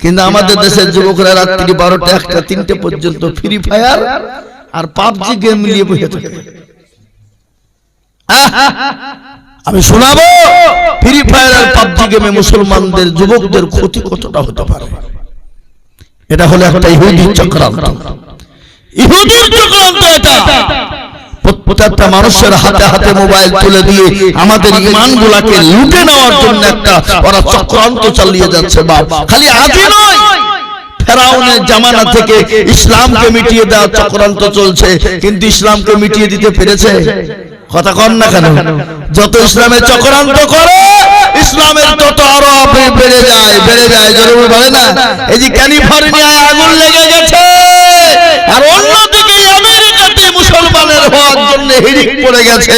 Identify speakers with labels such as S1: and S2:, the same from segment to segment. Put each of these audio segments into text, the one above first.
S1: কিন্তু আমাদের দেশের যুবকরা রাত্রি বারোটা একটা, তিনটে পর্যন্ত ফ্রি ফায়ার আর পাবজি গেম নিয়ে বসে থাকে। আমি শোনাবো? ফ্রি ফায়ার আর পাবজি গেমে মুসলমানদের, যুবকদের ক্ষতি কতটা হতে পারে? এটা হলো একটা ইহুদি চক্রান্ত। ইহুদির চক্রান্ত এটা। প্রত্যেকটা মানুষের হাতে হাতে মোবাইল তুলে দিয়ে আমাদের ইমান গুলাকে লুটে নেওয়ার জন্য একটা ওরা চক্রান্ত চালিয়ে যাচ্ছে বাপ। খালি আজই নয়। ফেরাউনের জামানা থেকে ইসলামকে মিটিয়ে দেওয়ার চক্রান্ত চলছে। কিন্তু ইসলামকে মিটিয়ে দিতে পেরেছে? কথা কন না কেন? যত ইসলামের চক্রান্ত করে ইসলামের তত আরও বেড়ে যায় বেড়ে যায় জরুরি বলে না? এই যে ক্যালিফোর্নিয়ায় আগুন লেগে গেছে। আর অন্যদিকে মুসলমানের হওয়ার জন্য হিড়িক পড়ে গেছে।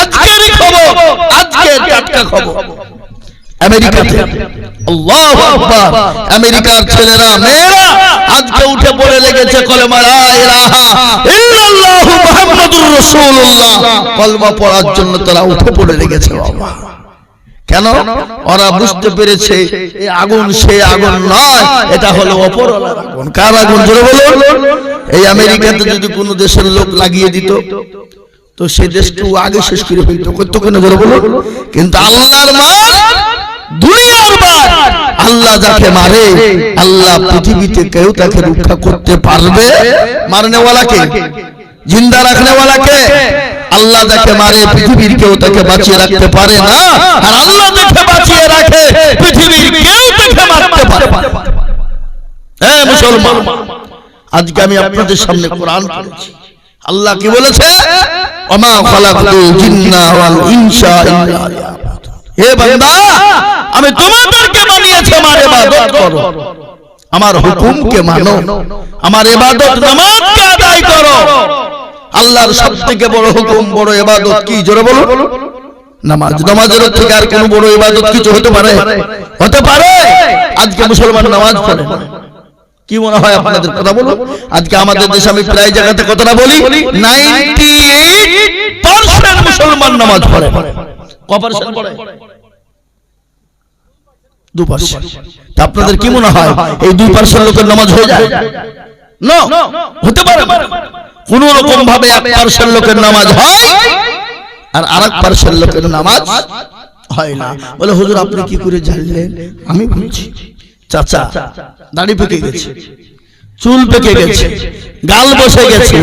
S1: আজকের খবর, আজকের টাটকা খবর। আমেরিকার ছেলেরা, মেয়েরা, আজকে উঠে পড়ে লেগেছে কলেমা কলমা পড়ার জন্য তারা উঠে পড়ে লেগেছে, বাবা। কেন? ওরা বুঝতে পেরেছে এই আগুন সে আগুন নয় এটা হলো অপর আগুন। কার আগুন জোরে বলুন? এই আমেরিকাতে যদি কোনো দেশের লোক লাগিয়ে দিত তো সে দেশটু আগে শেষ করে ফেলতো। করতো কেন জোরে বলুন? কিন্তু আল্লাহর মার দুনিয়ার বার আল্লাহ যাকে মারে আল্লাহ পৃথিবীতে কেউ তাকে রক্ষা করতে পারবে? মারনেওয়ালাকে? জিন্দা রাখনেওয়ালাকে? আল্লাহ যাকে মারে, পৃথিবীর কেউ তাকে বাঁচিয়ে রাখতে পারে না। আর আল্লাহ যাকে বাঁচিয়ে রাখে, পৃথিবীর কেউ তাকে মারতে পারে হ্যাঁ মুসলমান, আজকে আমি আপনাদের সামনে কোরআন পড়েছি। আল্লাহ কি বলেছে? ওমা খালাকতুল জিন্না ওয়াল ইনসা ইল্লা হে বান্দা, আমি তোমাদেরকে বানিয়েছি, আমার ইবাদত করো। আমার হুকুমকে মানো, আমার ইবাদত নামাজকে আদায় করো। আল্লাহর সব থেকে বড় হুকুম, বড় ইবাদত কি? জোরে বলো নামাজ, নামাজের থেকে আর কোন বড় ইবাদত কিছু হতে পারে? হতে পারে। আজকে মুসলমান নামাজ পড়ে না। কি মনে হয় আপনাদের কথা বলো আজকে আমাদের দেশে আমি প্রায় জায়গাতে কথাটা বলি? নাইনটি মুসলমান নামাজ পড়ে। ক পার্সেন্ট পড়ে। দু পার্সেন্ট আপনাদের কি মনে হয়? এই দুই পার্সেন্ট লোকের নামাজ হয়ে যায়? না। হতে পারে। কোন রকম ভাবে এক পার্সেন্ট লোকের নামাজ হয়? আর আর এক পার্সেন্ট লোকের নামাজ হয় না। বলে হুজুর আপনি কি করে জানলেন? আমি বলছি চাচা দাড়ি পেকে গেছে চুল পেকে গেছে গাল বসে গেছে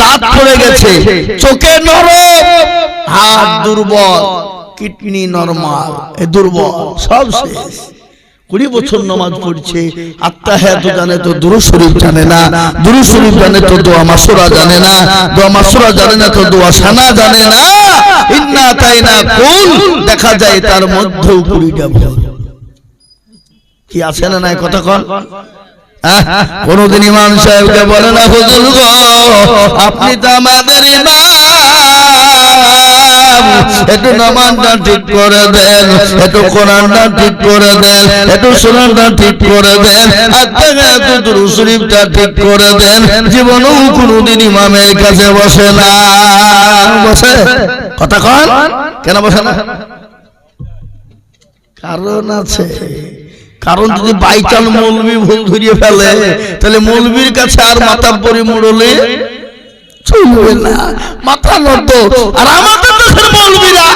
S1: দাঁত পড়ে গেছে চোখে নরম হাত দুর্বল কিডনি নরমাল এ দুর্বল সব শেষ। কুড়ি বছর নামাজ পড়ছে আত্মা হ্যাঁ তো জানে তো দুরু শরীফ জানে না দুরু শরীফ জানে তো দোয়া মাসুরা জানে না দোয়া মাসুরা জানে না তো দোয়া সানা জানে না। ইন্না তাই না কুল দেখা যায় তার মধ্যেও কুড়িটা ভুল কি আছে না নাই কথা কন কোনদিন ইমাম সাহেবকে বলে না হুজুর গো আপনি তো আমাদের ইমাম। নামাজটা ঠিক করে দেন, একটু ঠিক করে দেন, একটু ঠিক করে দেন ঠিক করে দেন। ইমামের কাছে বসে না। বসে? কথা কন। কেন বসে না? কারণ আছে। কারণ যদি বাইচাল মৌলবি ভুল ধরিয়ে ফেলে, তাহলে মৌলবির কাছে আর পরি মুড়লে চলবে না। মাথা নত আর আমাদের দেশের মৌলবিরা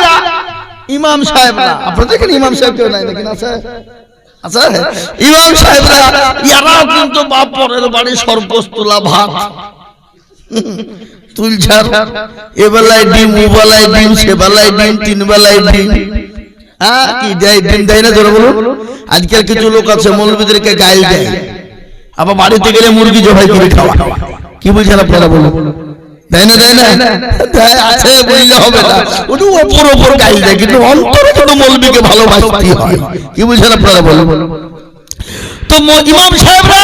S1: ইমাম সাহেবরা আপনাদের এখানে ইমাম সাহেব কেউ নাই, দেখেন আছে? আছে? ইমাম ডিম সে তিন হ্যাঁ কি দেয় দেয় না আজকাল কিছু লোক আছে, মৌলবীদেরকে গাইল দেয়। আবার বাড়িতে গেলে মুরগি জবাই করে খাওয়া কি বলছেন আপনারা বলুন? দেয় না দেয় না? দেয় আছে বললে হবে না। ওটু ওপর ওপর গাইল কিন্তু অন্তরে কিন্তু মৌলবীকে ভালোবাসতে হয়। কি বলছেন আপনারা বলুন? তো ইমাম সাহেবরা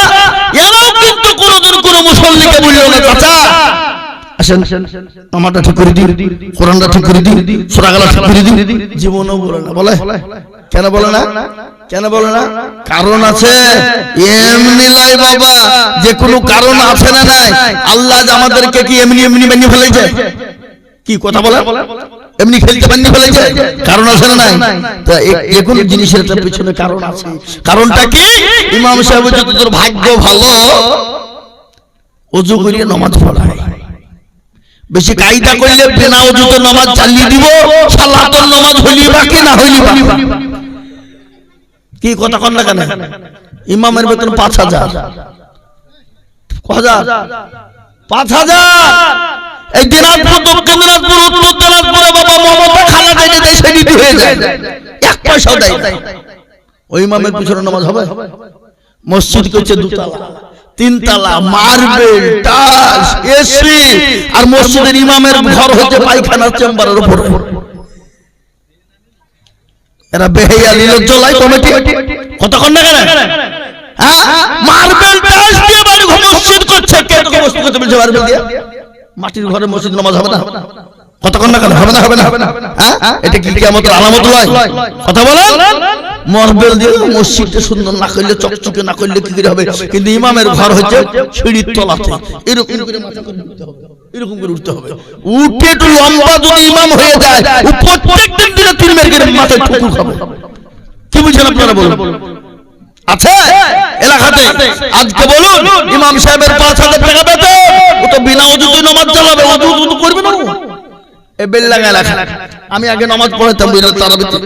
S1: এরাও কিন্তু কোনোদিন কোনো মুসল্লিকে বলল না চাচা আসেন আমারটা ঠিক করে দিন কোরআনটা ঠিক করে দিন সোরাগালা ঠিক করে দিন। জীবনও বলে না বলে। কেন বলে না। কেন বলে না? কারণ আছে। এমনি লাই বাবা যে কোনো কারণ আছে না নাই। আল্লাহ আমাদেরকে কি এমনি এমনি বানিয়ে ফেলেছে? কি কথা বলে? এমনি খেলতে পারেনি ফেলেছে? কারণ আছে না নাই? তা যে কোনো জিনিসের একটা পিছনে কারণ আছে। কারণটা কি? ইমাম সাহেব বলছে, তোর ভাগ্য ভালো। অজু করিয়ে নমাজ পড়ায়। বেশি কায়দা করলে বিনা অজুতে নমাজ চালিয়ে দিব। সালাতর নমাজ হইলি বাকি না হইলি বাকি কি কথা কন না কেন? ইমামের বেতন পাঁচ হাজার। হাজার? পাঁচ হাজার! এই দিনাজপুর, দক্ষিণ দিনাজপুর, উত্তর দিনাজপুরে বাবা মমতা খালা দেয় দেয় হয়ে যায়, এক পয়সাও দেয়। ওই ইমামের পিছনে নামাজ হবে? মসজিদ করছে দুতলা, তিনতলা মার্বেল টাস, এসি, আর মসজিদের ইমামের ঘর হচ্ছে পায়খানার চেম্বারের উপরে। এরা বেহেয়া নিলজ্জ লাই কমিটি। কতক্ষণ না কেন হ্যাঁ? মার্বেল টাস দিয়ে বাড়ি ঘর মসজিদ করছে। কে তোকে মসজিদ করতে বলছে মার্বেল দিয়ে? মাটির ঘরে মসজিদ নামাজ হবে না। কতক্ষণ না কেন হবে না হবে না হবে না। হ্যাঁ? এটা কি কেমন আলামত লয়? কথা বলেন? মার্বেল দিয়ে মসজিদটা সুন্দর না করলে চকচকে না করলে কি করে হবে? কিন্তু ইমামের ঘর হচ্ছে সিঁড়ির তলাতে। এরকম করে মাথা করে উঠতে হবে। এরকম করে উঠতে হবে। উঠে একটু লম্বা যদি ইমাম হয়ে যায়। ও প্রত্যেকদিন দিনে তিন মেরে মাথায় ঠুকুর খাবে। কি বুঝছেন আপনারা বলুন? আছে? এলাকাতে? আজকে বলুন ইমাম সাহেবের পাঁচ হাজার টাকা ও তো বিনা অজুতে নামাজ চালাবে অজু করবে না এ বেল্লাঙ্গা এলাকা আমি আগে নামাজ পড়াতাম বিনা তারাবিতে।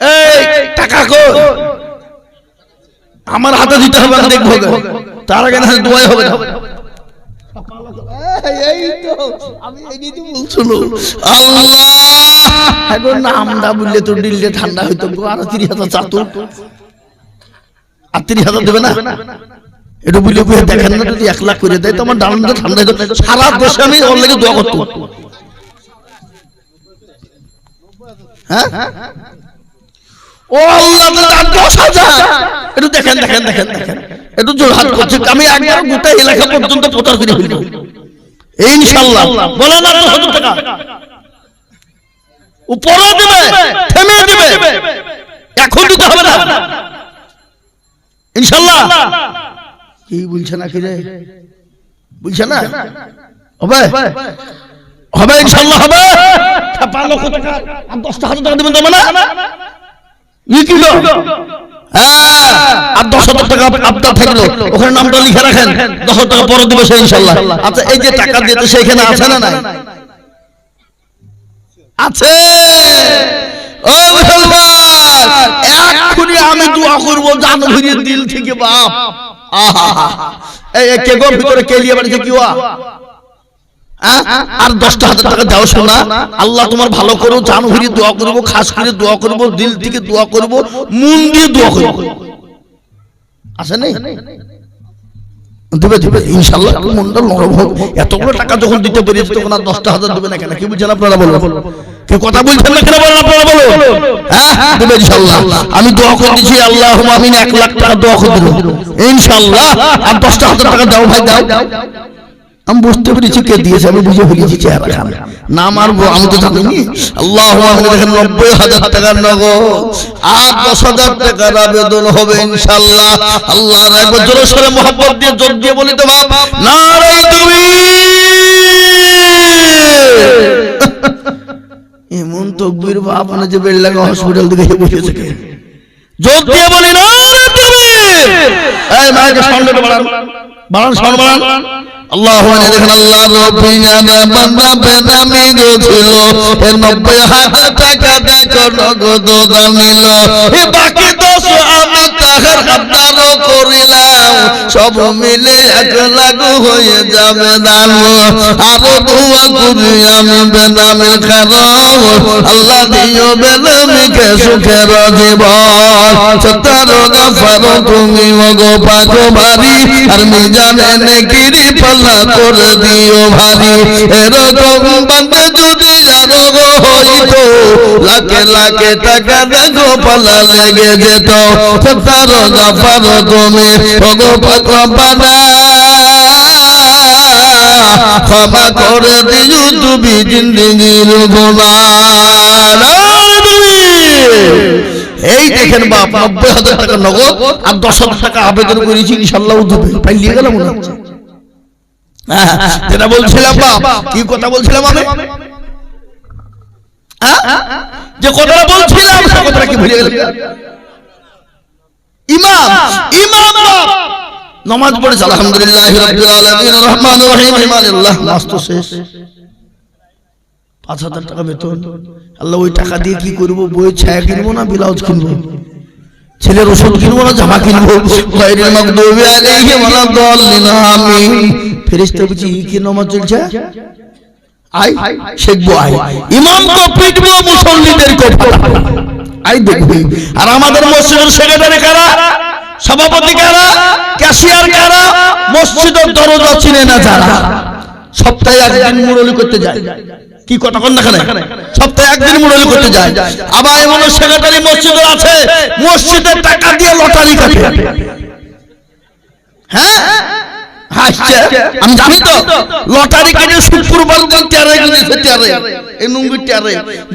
S1: এই টাকা কো আমার হাতে দিতে হবে আমি দেখব তার আগে না দোয়াই হবে না। এই তো আমি এই তো বলছিলো আল্লাহ! এখন নামটা বললে তো দিল্লি ঠান্ডা হইতো গো, আর চাতো দেবে না? একটু বুঝলে বুঝে দেখেন না যদি এক লাখ করে দেয় তো আমার ডানটা ঠান্ডা হইতো সারা দেশে আমি ওর লেগে দোয়া করতো হ্যাঁ? ও আল্লাহ তার দশ হাজার? একটু দেখেন দেখেন দেখেন দেখেন। একটু জোরহাট করছে আমি একবার গোটা এলাকা পর্যন্ত প্রচার করে ফেলব ইনশাল্লাহ বলে না দশ হাজার টাকা। উপরে দিবে থেমে দিবে। এখন দিতে হবে না। ইনশাল্লাহ কি বলছে না কি রে? বুঝছে না? হবে? হবে ইনশাল্লাহ হবে? আর দশটা হাজার টাকা দেবেন তো না? হ্যাঁ, আর দশ হাজার টাকা আপনার থাকল। ওখানে নামটা লিখে রাখেন। দশ হাজার টাকা পরে দিবে ইনশাল্লাহ। আচ্ছা এই যে টাকা দিতে সেখানে আছে না নাই? আছে ও মুসলমান এক্ষুনি আমি দোয়া করব জানুয়ারির দিল থেকে বাপ। আহা এই এই কে গো? ভিতরে কে লিয়ে বাড়িতে কি হওয়া হ্যাঁ? আর দশটা হাজার টাকা দাও শোনা। আল্লাহ তোমার ভালো করো জান জানুয়ারি দোয়া করব খাস করে দোয়া করব দিল থেকে দোয়া করব মন দিয়ে দোয়া করব। আসে নেই? দেবে দেবে ইনশাল্লাহ মনটা নরম হোক। এতগুলো টাকা যখন দিতে পেরেছি তখন আর দশটা হাজার দেবে না কেন? কি বুঝছেন আপনারা কথা বলছেন না কেন বলেন আপনারা বলুন? হ্যাঁ? দেবে ইনশাল্লাহ। আমি দোয়া করে দিচ্ছি আল্লাহ আমি এক লাখ টাকা দোয়া করে ইনশাল্লাহ। আর দশটা হাজার টাকা দাও ভাই দাও। আমি বুঝতে পেরেছি কে দিয়েছে আমি বুঝে ফেলেছি চেহারা খান না মারবো আমি তো জানি। আল্লাহ দেখেন নব্বই হাজার টাকার নগদ। আর দশ হাজার টাকার আবেদন হবে ইনশাল্লাহ আল্লাহ একবার জোরে সরে মোহাম্মত দিয়ে জোর দিয়ে বলি তো বাপ নারাই তুমি এমন তকবির বাপ মানে যে বেল্লাগা হসপিটাল থেকে বসেছে কে? জোর দিয়ে বলি না রে তুমি এই বাড়ান বাড়ান বাড়ান। আল্লাহ দেখেন আল্লাহ বান্দা বেদামি গছিল এ নব্বই হাজার টাকা দেখো নগদ দামিল বাকি দশ আমি তাহার আপনারও করিলাম। সব মিলে এক লাগু হয়ে যাবে দান আরও দোয়া করি আমি বেদামি খারাপ আল্লাহ দিও বেদামিকে সুখের জীবন। সত্তর গাফার তুমি মগো পাগো ভারি, আর মিজানে নেকিরি পাল্লা করে দিও ভারি। এরকম বান্দে যদি আরও হইতো, লাখে লাখে টাকা দেখো পাল্লা লেগে যেত। সত্তর গাফার তুমি পাগো ক্ষমা করে দিও তুমি জিন্দগির গোলা এই দেখেন বাপ নব্বই হাজার টাকা নগদ আর দশ হাজার টাকা আবেদন করেছি ইনশাল্লাহ দেবে পাইলিয়ে গেলাম মনে হ্যাঁ, যেটা বলছিলাম বাপ কি কথা বলছিলাম আমি? হ্যাঁ? যে কথাটা বলছিলাম সে কথাটা কি ভুলে গেলাম? ইমাম ইমাম বাপ। নামাজ পড়েছে আলহামদুলিল্লাহ রাব্বিল আলামিন রহিম। ইমানুল্লাহ শেষ। পাঁচ হাজার টাকা বেতন। আল্লাহ ওই টাকা দিয়ে কি করব? বইয়ের ছায়া কিনবো না ব্লাউজ কিনবো? ছেলের ওষুধ কিনবো না জামা কিনবো? গায়রিল মাগদুবি আলাইহিম ওয়ালাদ-দাল্লিন আমিন। ফেরেশতা ই কি নামাজ চলছে? আই শিখব আই ইমাম কো পিটবো মুসল্লিদের কো আই দেখবি। আর আমাদের মসজিদের সেক্রেটারি কারা? সভাপতি কারা? ক্যাশিয়ার কারা? মসজিদের দরজা চিনে না যারা। সপ্তাহে একদিন মুরলি করতে যায়। কি কথা কন না সপ্তাহে একদিন মুরলি করতে যায়। আবার এমন সেক্রেটারি মসজিদে আছে মসজিদের টাকা দিয়ে লটারি কাটে। হ্যাঁ? হাসছে আমি জানি তো, লটারি কেটে শুক্রবার এই নুঙ্গি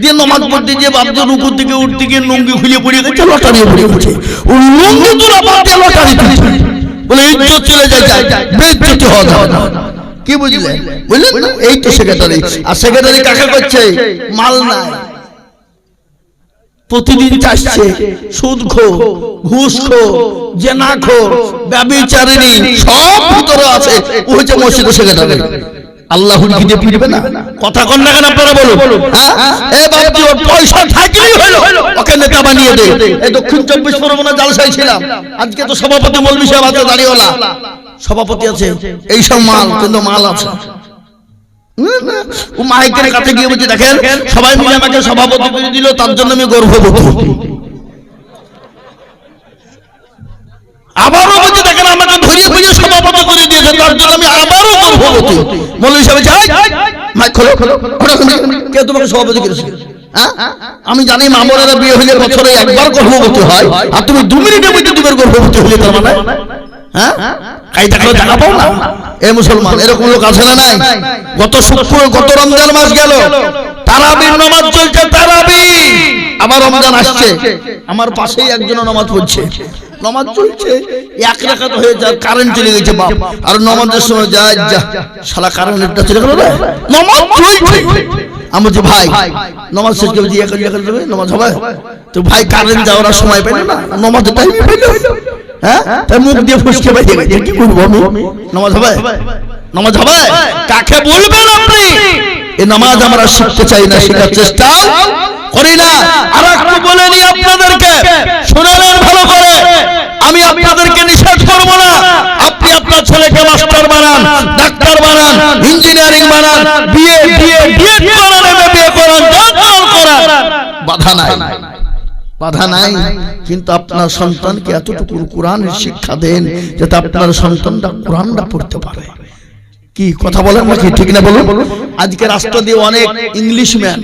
S1: দিয়ে নমাজ পড়তে যে বাপজন রুকুর দিকে উঠতে গিয়ে নুঙ্গি খুলে পড়ে গেছে, লটারি পড়ে গেছে। নুঙ্গি দিয়ে লটারি বলে, ইজ্জত চলে যায় হওয়া কি বুঝলে? বুঝলেন? এই তো সেক্রেটারি। আর সেক্রেটারি কাকে করছে? মাল নাই। প্রতিদিন চাষছে সুদ খো ঘুষ খো জেনা খো ব্যবিচারিণী, সব আছে ও হচ্ছে মসজিদের সেক্রেটারি আল্লাহ হুলকি দিয়ে ফিরবে না? কথা কন না কেন আপনারা বলুন? হ্যাঁ? এ বাবজি ওর পয়সা থাকলেই হলো। ওকে নেতা বানিয়ে দে। এই দক্ষিণ চব্বিশ পরগনা জালসাই ছিলাম। আজকে তো সভাপতি মৌলভী সাহেব আছে দাঁড়িয়েওয়ালা সভাপতি আছে। এই সব মাল কিন্তু মাল আছে। ও মাইকের কাছে গিয়ে বলছে দেখেন সবাই মিলে আমাকে সভাপতি করে দিল তার জন্য আমি গর্ভবতী। আবারও বলছে দেখেন আমাকে ধরিয়ে মৌলভী সাহেব যাই মাইক খোলো খোলো। কে তোমাকে সভাপতি করেছে। হ্যাঁ? আমি জানি মামলেরা বিয়ে হলে বছরে একবার গর্ভবতী হয়, আর তুমি দু মিনিটের মধ্যে দুবার গর্ভবতী হলে তার মানে? হ্যাঁ? পাও না? এ মুসলমান গত তারাবির নামাজ চলছে তারাবি আবার রমজান আসছে। আমার পাশেই একজন নামাজ পড়ছে। নামাজ চলছে। এক রাখাত হয়ে যায় কারেন্ট চলে গেছে, বাপ। আর নামাজের সময় যায় যা। শালা কারেন্টটা চলে গেল নামাজ চলছে। আমি বলছি, ভাই, নামাজ শেষ করে দিয়ে একাল একাল দেবে নামাজ হবে? তো ভাই কারেন্ট যাওয়ার সময় পেল না। নামাজের টাইম পেল। হ্যাঁ? মুখ দিয়ে ফুসকে বাইরে গেছে কি করব আমি? নামাজ হবে? নামাজ হবে? কাকে বলবেন আপনি? এই নামাজ আমরা শিখতে চাই না, শেখার চেষ্টা। করি না। আর একটু বলে নি আপনাদেরকে? শুনে নেন ভালো করে। আমি আপনাদেরকে নিষেধ করব না। আপনি আপনার ছেলেকে মাস্টার বানান, ডাক্তার বানান, ইঞ্জিনিয়ারিং বানান বিয়ে বিয়ে বিএড করান এমবিএ করান করান করান। বাধা নাই। বাধা নাই। কিন্তু আপনার সন্তানকে এতটুকু কোরআনের শিক্ষা দেন যাতে আপনার সন্তানটা কোরআনটা পড়তে পারে। কি, কথা বলেন নাকি? ঠিক না বলুন? আজকে রাষ্ট্র দিয়ে অনেক ইংলিশ ম্যান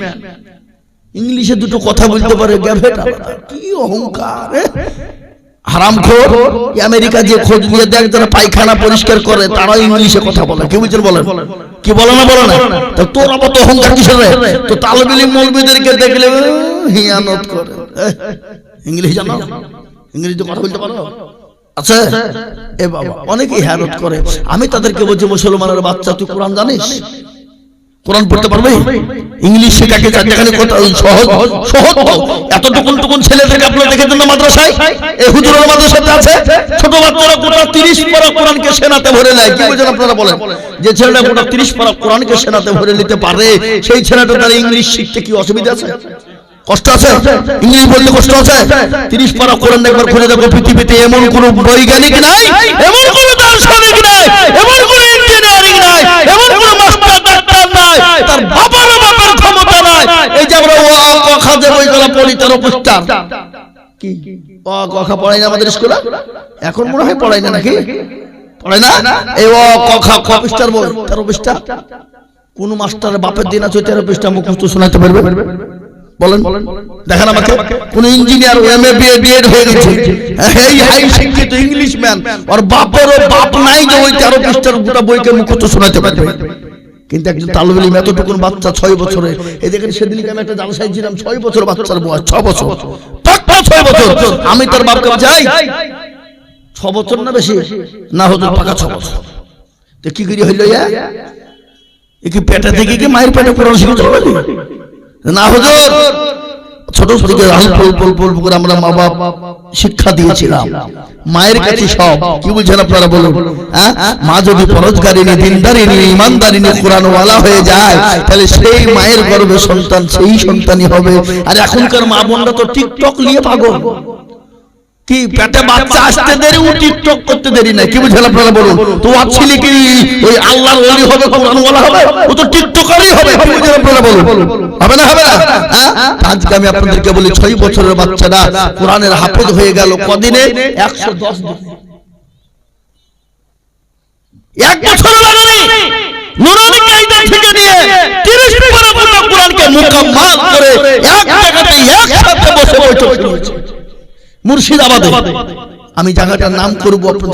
S1: ইংলিশে দুটো কথা বলতে পারে গ্যাভেট কি অহংকার এ? হারামখোর এই আমেরিকা যে খোঁজ নিয়ে দেখ যারা পায়খানা পরিষ্কার করে তারা ইংলিশে কথা বলে। কি বলেন। কি বলে না বলে না? তা তোর আবার তো অহংকার কিসের রে? তো তালবিলি মৌলবিদেরকে দেখলে হিয়ানত করে। ইংলিশ জানো? ইংরেজিতে কথা বলতে পারো? আছে? এ বাবা অনেকেই হ্যারত করে। আমি তাদেরকে বলছি মুসলমানের বাচ্চা তুই কোরআন জানিস? কোরআন পড়তে পারবে? ইংলিশ শেখাকে চার যেখানে সহজ সহজ তো। এত টুকুন টুকুন ছেলেদেরকে আপনারা দেখেছেন না মাদ্রাসায়? এই হুজুরের মাদ্রাসাতে আছে? ছোট বাচ্চারা গোটা তিরিশ পারা কোরআনকে সেনাতে ভরে নেয়। কি বলছেন আপনারা বলেন? যে ছেলেটা গোটা তিরিশ পারা কোরআনকে সেনাতে ভরে নিতে পারে, সেই ছেলেটা তার ইংলিশ শিখতে কি অসুবিধা আছে? কষ্ট আছে? ইংলিশ বলতে কষ্ট আছে? তিরিশ পারা কোরআন একবার খুলে দেখো, পৃথিবীতে এমন কোন বৈজ্ঞানিক নাই, এমন কোন দার্শনিক নাই, এমন কোন নাই তার বাবার বাবার ক্ষমতা নাই এই যে আমরা ও আ, যে বইগুলো পড়ি তেরো পৃষ্ঠা কি ও আ, পড়াই না আমাদের স্কুলে? এখন মনে হয় পড়াই না নাকি? পড়াই না? এই ও ক, খ খ বই তেরো পৃষ্ঠা। কোন মাস্টারের বাপের দিন আছে তেরো পৃষ্ঠা মুখস্থ শোনাতে পারবে? বলেন। দেখেন আমাকে। কোন ইঞ্জিনিয়ার এমএ বিএ বিএড হয়ে গেছে। এই হাই শিক্ষিত ইংলিশ ম্যান। আর বাপেরও বাপ নাই যে ওই তেরো পৃষ্ঠার গোটা বইকে মুখস্থ শোনাতে পারবে। কিন্তু একজন তালবেলি এতটুকুন বাচ্চা ছয় বছরে এই দেখেন সেদিনকে আমি একটা জালসাই ছিলাম ছয় বছর। বাচ্চার বয়স ছ বছর। ছয় বছর। আমি তার বাপকে যাই ছ বছর না বেশি? না হতো পাকা ছ বছর। তো কি করি হইল ইয়া? এ কি পেটে থেকে কি মায়ের পেটে কোরআন শিখে চলে না হুজুর। ছোট থেকে অল্প অল্প অল্প করে আমরা মা বাপ শিক্ষা দিয়েছিলাম। মায়ের কাছে সব কি বলছেন আপনারা বলুন? হ্যাঁ? মা যদি পরজগারিনী দিনদারিনী ইমানদারিনী কোরআনওয়ালা হয়ে যায় তাহলে সেই মায়ের গর্ভে সন্তান সেই সন্তানই হবে। আর এখনকার মা বোনরা তো টিকটক নিয়ে পাগল। কি পেটে বাচ্চা আসতে দেরি? ও টিকটক করতে দেরি না কি বুঝলেন আপনারা বলুন? তো ওর ছেলে কি ওই আল্লাহর ওলি হবে কোরআন ওয়ালা হবে? ও তো টিকটকারই হবে। কি বুঝলেন আপনারা বলুন? হবে না হবে না। হ্যাঁ? আজকে আমি আপনাদেরকে বলি ছয় বছরের বাচ্চারা কোরআনের হাফেজ হয়ে গেল কদিনে? একশো দশ এক বছর লাগেনি নুরানি কায়দা থেকে নিয়ে 30 পারা গোটা কোরআনকে মুকাম্মাল করে এক জায়গাতে একসাথে বসে বৈঠক শুনেছে মুর্শিদাবাদে। আমি জায়গাটার নাম করব আপনাদের